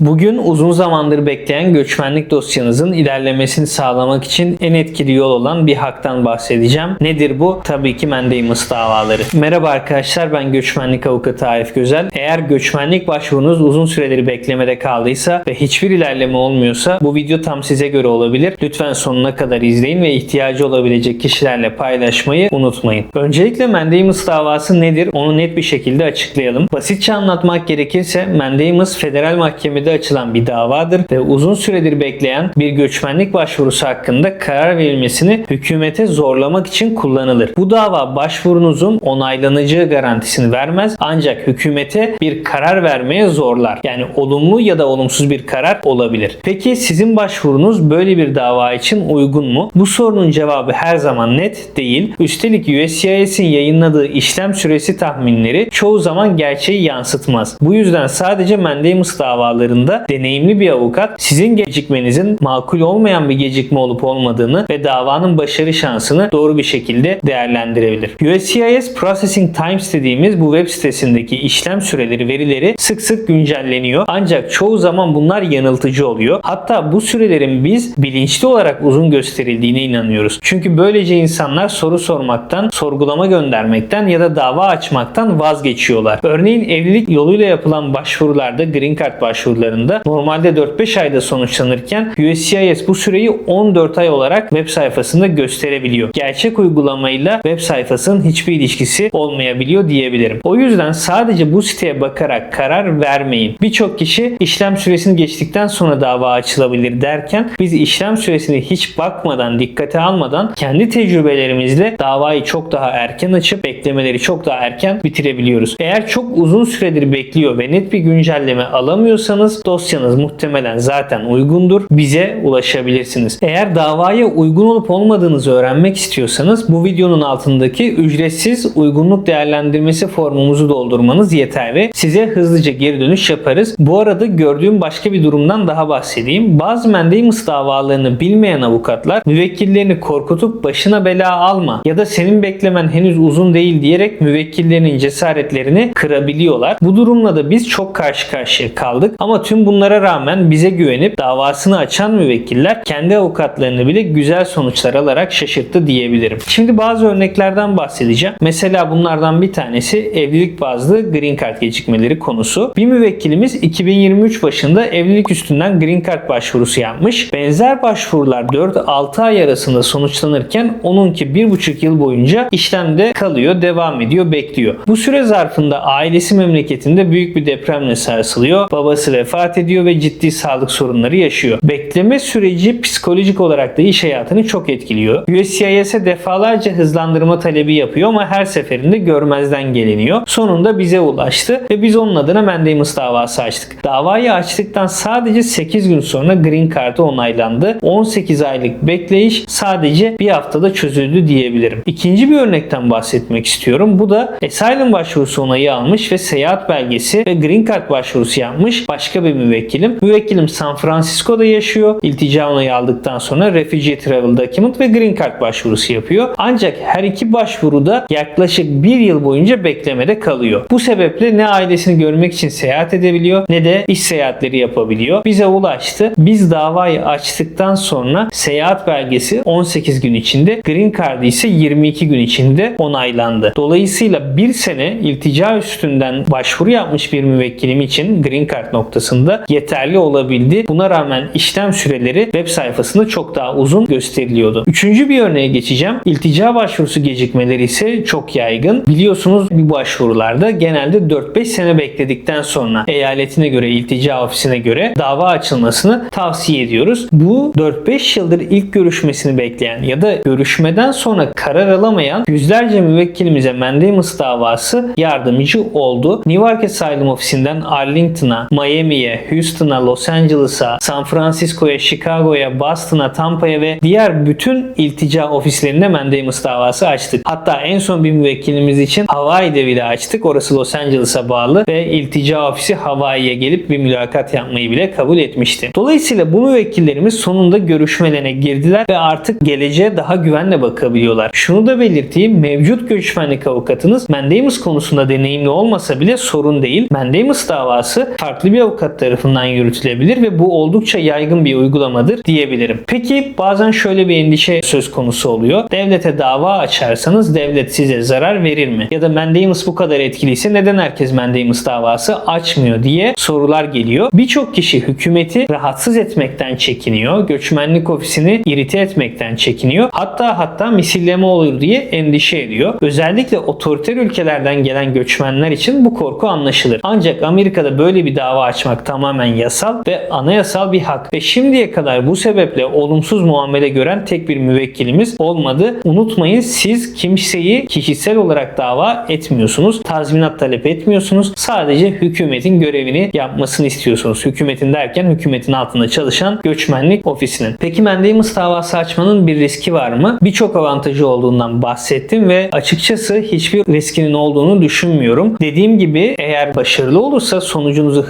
Bugün uzun zamandır bekleyen göçmenlik dosyanızın ilerlemesini sağlamak için en etkili yol olan bir haktan bahsedeceğim. Nedir bu? Tabii ki Mendeymız davaları. Merhaba arkadaşlar ben göçmenlik avukatı Arif Gözel. Eğer göçmenlik başvurunuz uzun süredir beklemede kaldıysa ve hiçbir ilerleme olmuyorsa bu video tam size göre olabilir. Lütfen sonuna kadar izleyin ve ihtiyacı olabilecek kişilerle paylaşmayı unutmayın. Öncelikle Mendeymız davası nedir? Onu net bir şekilde açıklayalım. Basitçe anlatmak gerekirse Mendeymız Federal Mahkeme'de açılan bir davadır ve uzun süredir bekleyen bir göçmenlik başvurusu hakkında karar verilmesini hükümete zorlamak için kullanılır. Bu dava başvurunuzun onaylanacağı garantisini vermez ancak hükümete bir karar vermeye zorlar. Yani olumlu ya da olumsuz bir karar olabilir. Peki sizin başvurunuz böyle bir dava için uygun mu? Bu sorunun cevabı her zaman net değil. Üstelik USCIS'in yayınladığı işlem süresi tahminleri çoğu zaman gerçeği yansıtmaz. Bu yüzden sadece Mendeymız davalarında deneyimli bir avukat sizin gecikmenizin makul olmayan bir gecikme olup olmadığını ve davanın başarı şansını doğru bir şekilde değerlendirebilir. USCIS Processing Times dediğimiz bu web sitesindeki işlem süreleri verileri sık sık güncelleniyor. Ancak çoğu zaman bunlar yanıltıcı oluyor. Hatta bu sürelerin biz bilinçli olarak uzun gösterildiğine inanıyoruz. Çünkü böylece insanlar soru sormaktan, sorgulama göndermekten ya da dava açmaktan vazgeçiyorlar. Örneğin evlilik yoluyla yapılan başvurularda Green Card başvurularında normalde 4-5 ayda sonuçlanırken USCIS bu süreyi 14 ay olarak web sayfasında gösterebiliyor. Gerçek uygulamayla web sayfasının hiçbir ilişkisi olmayabiliyor diyebilirim. O yüzden sadece bu siteye bakarak karar vermeyin. Birçok kişi işlem süresini geçtikten sonra dava açılabilir derken biz işlem süresini hiç bakmadan, dikkate almadan kendi tecrübelerimizle davayı çok daha erken açıp beklemeleri çok daha erken bitirebiliyoruz. Eğer çok uzun süredir bekliyor ve net bir güncelleme alamıyorsanız dosyanız muhtemelen zaten uygundur. Bize ulaşabilirsiniz. Eğer davaya uygun olup olmadığınızı öğrenmek istiyorsanız bu videonun altındaki ücretsiz uygunluk değerlendirmesi formumuzu doldurmanız yeterli. Size hızlıca geri dönüş yaparız. Bu arada gördüğüm başka bir durumdan daha bahsedeyim. Bazı Mendeymız davalarını bilmeyen avukatlar müvekkillerini korkutup başına bela alma ya da senin beklemen henüz uzun değil diyerek müvekkillerinin cesaretlerini kırabiliyorlar. Bu durumla da biz çok karşı karşıya kaldık ama tüm bunlara rağmen bize güvenip davasını açan müvekkiller kendi avukatlarını bile güzel sonuçlar alarak şaşırttı diyebilirim. Şimdi bazı örneklerden bahsedeceğim. Mesela bunlardan bir tanesi evlilik bazlı green card gecikmeleri konusu. Bir müvekkilimiz 2023 başında evlilik üstünden green card başvurusu yapmış. Benzer başvurular 4-6 ay arasında sonuçlanırken onunki 1,5 yıl boyunca işlemde kalıyor, devam ediyor, bekliyor. Bu süre zarfında ailesi memleketinde büyük bir depremle sarsılıyor. Babası vefat ediyor ve ciddi sağlık sorunları yaşıyor. Bekleme süreci psikolojik olarak da iş hayatını çok etkiliyor. USCIS'e defalarca hızlandırma talebi yapıyor ama her seferinde görmezden geliniyor. Sonunda bize ulaştı ve biz onun adına Mendeymız davası açtık. Davayı açtıktan sadece 8 gün sonra Green Card'ı onaylandı. 18 aylık bekleyiş sadece bir haftada çözüldü diyebilirim. İkinci bir örnekten bahsetmek istiyorum. Bu da asylum başvurusu onayı almış ve seyahat belgesi ve Green Card başvurusu yapmış başka bir müvekkilim. Müvekkilim San Francisco'da yaşıyor. İltica onayı aldıktan sonra Refugee Travel Document ve Green Card başvurusu yapıyor. Ancak her iki başvuruda yaklaşık bir yıl boyunca beklemede kalıyor. Bu sebeple ne ailesini görmek için seyahat edebiliyor ne de iş seyahatleri yapabiliyor. Bize ulaştı. Biz davayı açtıktan sonra seyahat belgesi 18 gün içinde, Green Card ise 22 gün içinde onaylandı. Dolayısıyla bir sene iltica üstünden başvuru yapmış bir müvekkilim için Green Card noktasında yeterli olabildi. Buna rağmen işlem süreleri web sayfasında çok daha uzun gösteriliyordu. Üçüncü bir örneğe geçeceğim. İltica başvurusu gecikmeleri ise çok yaygın. Biliyorsunuz bu başvurularda genelde 4-5 sene bekledikten sonra eyaletine göre, iltica ofisine göre dava açılmasını tavsiye ediyoruz. Bu 4-5 yıldır ilk görüşmesini bekleyen ya da görüşmeden sonra karar alamayan yüzlerce müvekkilimize Mendeymız davası yardımcı oldu. Newark Asylum ofisinden Arlington'a, Miami'ye, Houston'a, Los Angeles'a, San Francisco'ya, Chicago'ya, Boston'a, Tampa'ya ve diğer bütün iltica ofislerinde Mendeymız davası açtık. Hatta en son bir müvekkilimiz için Hawaii'de bile açtık. Orası Los Angeles'a bağlı ve iltica ofisi Hawaii'ye gelip bir mülakat yapmayı bile kabul etmişti. Dolayısıyla bu müvekkillerimiz sonunda görüşmelerine girdiler ve artık geleceğe daha güvenle bakabiliyorlar. Şunu da belirteyim. Mevcut göçmenlik avukatınız Mendeymız konusunda deneyimli olmasa bile sorun değil. Mendeymız davası farklı bir avukat avukat tarafından yürütülebilir ve bu oldukça yaygın bir uygulamadır diyebilirim. Peki bazen şöyle bir endişe söz konusu oluyor. Devlete dava açarsanız devlet size zarar verir mi? Ya da mandamus bu kadar etkiliyse neden herkes mandamus davası açmıyor diye sorular geliyor. Birçok kişi hükümeti rahatsız etmekten çekiniyor. Göçmenlik ofisini irite etmekten çekiniyor. Hatta hatta misilleme olur diye endişe ediyor. Özellikle otoriter ülkelerden gelen göçmenler için bu korku anlaşılır. Ancak Amerika'da böyle bir dava açmak tamamen yasal ve anayasal bir hak. Ve şimdiye kadar bu sebeple olumsuz muamele gören tek bir müvekkilimiz olmadı. Unutmayın siz kimseyi kişisel olarak dava etmiyorsunuz. Tazminat talep etmiyorsunuz. Sadece hükümetin görevini yapmasını istiyorsunuz. Hükümetin derken hükümetin altında çalışan göçmenlik ofisinin. Peki mandamus davası açmanın bir riski var mı? Birçok avantajı olduğundan bahsettim ve açıkçası hiçbir riskinin olduğunu düşünmüyorum. Dediğim gibi eğer başarılı olursa sonucunuzu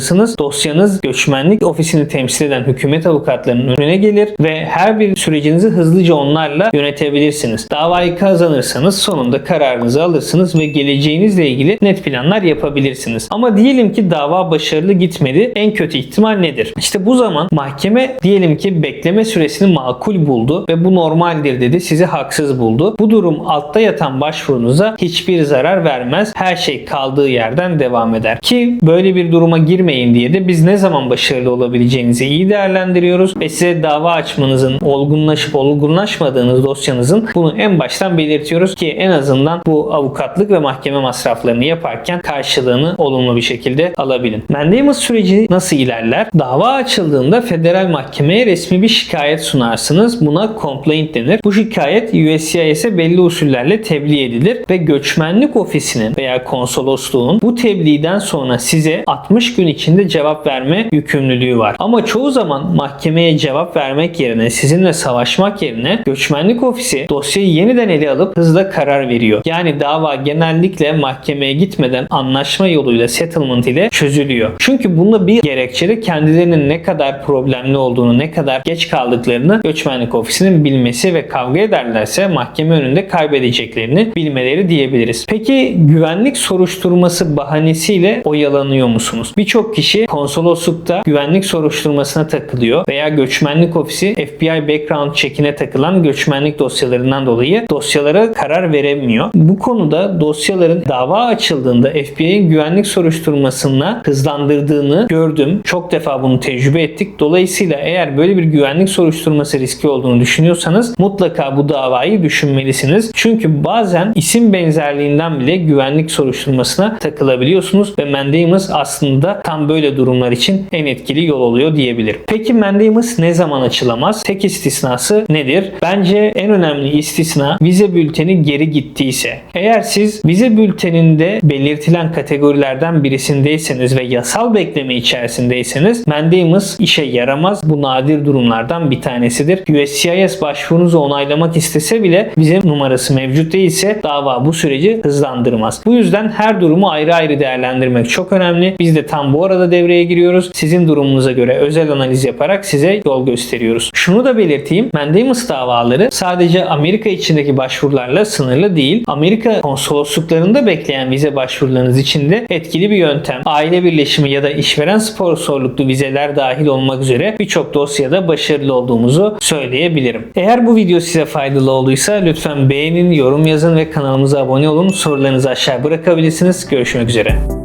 hızlandırırsınız. Dosyanız göçmenlik ofisini temsil eden hükümet avukatlarının önüne gelir ve her bir sürecinizi hızlıca onlarla yönetebilirsiniz. Davayı kazanırsanız sonunda kararınızı alırsınız ve geleceğinizle ilgili net planlar yapabilirsiniz. Ama diyelim ki dava başarılı gitmedi. En kötü ihtimal nedir? İşte bu zaman mahkeme diyelim ki bekleme süresini makul buldu ve bu normaldir dedi. Sizi haksız buldu. Bu durum altta yatan başvurunuza hiçbir zarar vermez. Her şey kaldığı yerden devam eder. Ki böyle bir duruma girmeyin diye de biz ne zaman başarılı olabileceğinizi iyi değerlendiriyoruz ve size dava açmanızın olgunlaşıp olgunlaşmadığınız dosyanızın bunu en baştan belirtiyoruz ki en azından bu avukatlık ve mahkeme masraflarını yaparken karşılığını olumlu bir şekilde alabilin. Mandamus süreci nasıl ilerler? Dava açıldığında federal mahkemeye resmi bir şikayet sunarsınız. Buna complaint denir. Bu şikayet USCIS'e belli usullerle tebliğ edilir ve göçmenlik ofisinin veya konsolosluğun bu tebliğden sonra size 60 gün içinde cevap verme yükümlülüğü var. Ama çoğu zaman mahkemeye cevap vermek yerine sizinle savaşmak yerine göçmenlik ofisi dosyayı yeniden ele alıp hızla karar veriyor. Yani dava genellikle mahkemeye gitmeden anlaşma yoluyla settlement ile çözülüyor. Çünkü bunda bir gerekçede kendilerinin ne kadar problemli olduğunu, ne kadar geç kaldıklarını göçmenlik ofisinin bilmesi ve kavga ederlerse mahkeme önünde kaybedeceklerini bilmeleri diyebiliriz. Peki güvenlik soruşturması bahanesiyle oyalanıyor musunuz? Birçok kişi konsoloslukta güvenlik soruşturmasına takılıyor veya göçmenlik ofisi FBI background check'ine takılan göçmenlik dosyalarından dolayı dosyalara karar veremiyor. Bu konuda dosyaların dava açıldığında FBI'nin güvenlik soruşturmasına hızlandırdığını gördüm. Çok defa bunu tecrübe ettik. Dolayısıyla eğer böyle bir güvenlik soruşturması riski olduğunu düşünüyorsanız mutlaka bu davayı düşünmelisiniz. Çünkü bazen isim benzerliğinden bile güvenlik soruşturmasına takılabiliyorsunuz ve mandamus aslında tam böyle durumlar için en etkili yol oluyor diyebilirim. Peki mandamus ne zaman açılamaz? Tek istisnası nedir? Bence en önemli istisna vize bülteni geri gittiyse. Eğer siz vize bülteninde belirtilen kategorilerden birisindeyseniz ve yasal bekleme içerisindeyseniz mandamus işe yaramaz. Bu nadir durumlardan bir tanesidir. USCIS başvurunuzu onaylamak istese bile vize numarası mevcut değilse dava bu süreci hızlandırmaz. Bu yüzden her durumu ayrı ayrı değerlendirmek çok önemli. Biz de tam arada devreye giriyoruz. Sizin durumunuza göre özel analiz yaparak size yol gösteriyoruz. Şunu da belirteyim. Mandamus davaları sadece Amerika içindeki başvurularla sınırlı değil. Amerika konsolosluklarında bekleyen vize başvurularınız için de etkili bir yöntem. Aile birleşimi ya da işveren sponsorluklu vizeler dahil olmak üzere birçok dosyada başarılı olduğumuzu söyleyebilirim. Eğer bu video size faydalı olduysa lütfen beğenin, yorum yazın ve kanalımıza abone olun. Sorularınızı aşağı bırakabilirsiniz. Görüşmek üzere.